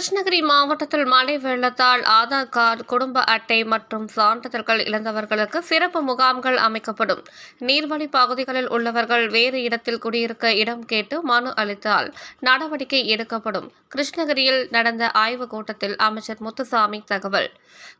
கிருஷ்ணகிரி மாவட்டத்தில் மழை வெள்ளத்தால் ஆதார் கார்டு குடும்ப அட்டை மற்றும் சான்றிதழ்கள் இழந்தவர்களுக்கு சிறப்பு முகாம்கள் அமைக்கப்படும். நீர்வழி பகுதிகளில் உள்ளவர்கள் வேறு இடத்தில் குடியிருக்க இடம் கேட்டு மனு அளித்தால் நடவடிக்கை எடுக்கப்படும். கிருஷ்ணகிரியில் நடந்த ஆய்வுக் கூட்டத்தில் அமைச்சர் முத்துசாமி தகவல்.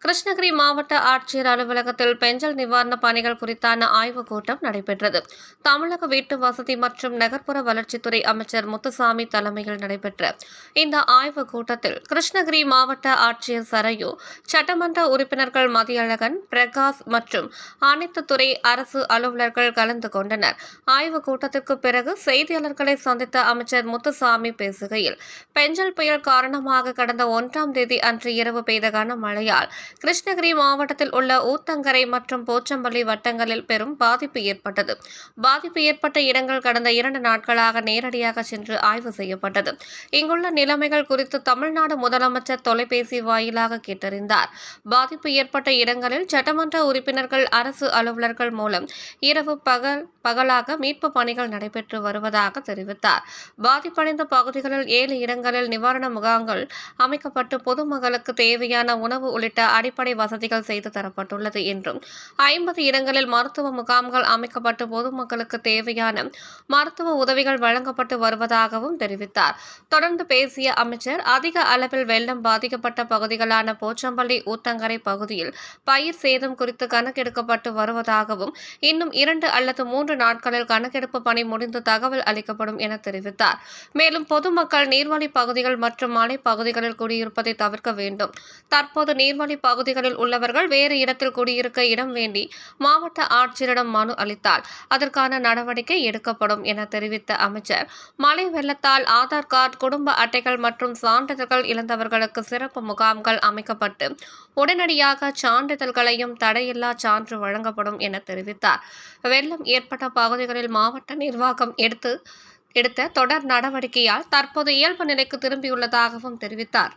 கிருஷ்ணகிரி மாவட்ட ஆட்சியர் அலுவலகத்தில் பெஞ்சல் நிவாரண பணிகள் குறித்தான ஆய்வுக் கூட்டம் நடைபெற்றது. தமிழக வீட்டு வசதி மற்றும் நகர்ப்புற வளர்ச்சித்துறை அமைச்சர் முத்துசாமி தலைமையில் நடைபெற்ற இந்த ஆய்வுக் கூட்டத்தில் கிருஷ்ணகிரி மாவட்ட ஆட்சியர் சரையு சட்டமன்ற உறுப்பினர்கள் மதியழகன் பிரகாஷ் மற்றும் அனைத்து துறை அரசு அலுவலர்கள் கலந்து கொண்டனர். ஆய்வுக் கூட்டத்திற்கு பிறகு செய்தியாளர்களை சந்தித்த அமைச்சர் முத்துசாமி பேசுகையில் பெஞ்சல் புயல் காரணமாக கடந்த ஒன்றாம் தேதி அன்று இரவு பெய்த கனமழையால் கிருஷ்ணகிரி மாவட்டத்தில் உள்ள ஊத்தங்கரை மற்றும் போச்சம்பள்ளி வட்டங்களில் பெரும் பாதிப்பு ஏற்பட்டது. பாதிப்பு ஏற்பட்ட இடங்கள் கடந்த இரண்டு நாட்களாக நேரடியாக சென்று ஆய்வு செய்யப்பட்டது. இங்குள்ள நிலைமைகள் குறித்து தமிழ்நாடு முதலமைச்சர் தொலைபேசி வாயிலாக கேட்டறிந்தார். பாதிப்பு ஏற்பட்ட இடங்களில் சட்டமன்ற உறுப்பினர்கள் அரசு அலுவலர்கள் மூலம் இரவு பகல் பகலாக மீட்பு பணிகள் நடைபெற்று வருவதாக தெரிவித்தார். பாதிப்படைந்த பகுதிகளில் ஏழு இடங்களில் நிவாரண முகாம்கள் அமைக்கப்பட்டு பொதுமக்களுக்கு தேவையான உணவு உள்ளிட்ட அடிப்படை வசதிகள் செய்து தரப்பட்டுள்ளது என்றும் ஐம்பது இடங்களில் மருத்துவ முகாம்கள் அமைக்கப்பட்டு பொதுமக்களுக்கு தேவையான மருத்துவ உதவிகள் வழங்கப்பட்டு வருவதாகவும் தெரிவித்தார். தொடர்ந்து பேசிய அமைச்சர் அதிக அளவில் வெள்ளம் பாதிக்கப்பட்ட பகுதிகளான போச்சம்பள்ளி ஊத்தங்கரை பகுதியில் பயிர் சேதம் குறித்து கணக்கெடுக்கப்பட்டு வருவதாகவும் இன்னும் இரண்டு அல்லது மூன்று நாட்களில் கணக்கெடுப்பு பணி முடிந்து தகவல் அளிக்கப்படும் என தெரிவித்தார். மேலும் பொதுமக்கள் நீர்வழி பகுதிகள் மற்றும் மலை பகுதிகளில் குடியிருப்பதை தவிர்க்க வேண்டும். தற்போது நீர்வழி பகுதிகளில் உள்ளவர்கள் வேறு இடத்தில் குடியிருக்க இடம் வேண்டி மாவட்ட ஆட்சியரிடம் மனு அளித்தால் அதற்கான நடவடிக்கை எடுக்கப்படும் என தெரிவித்த அமைச்சர். மழை வெள்ளத்தால் ஆதார் கார்டு குடும்ப அட்டைகள் மற்றும் சான்றிதழ்கள் இழந்தவர்களுக்கு சிறப்பு முகாம்கள் அமைக்கப்பட்டு உடனடியாக சான்றிதழ்களையும் தடையில்லா சான்று வழங்கப்படும் என தெரிவித்தார். வெள்ளம் ஏற்பட்ட பகுதிகளில் மாவட்ட நிர்வாகம் எடுத்து எடுத்த தொடர் நடவடிக்கையால் தற்போது இயல்பு நிலைக்கு திரும்பியுள்ளதாகவும் தெரிவித்தார்.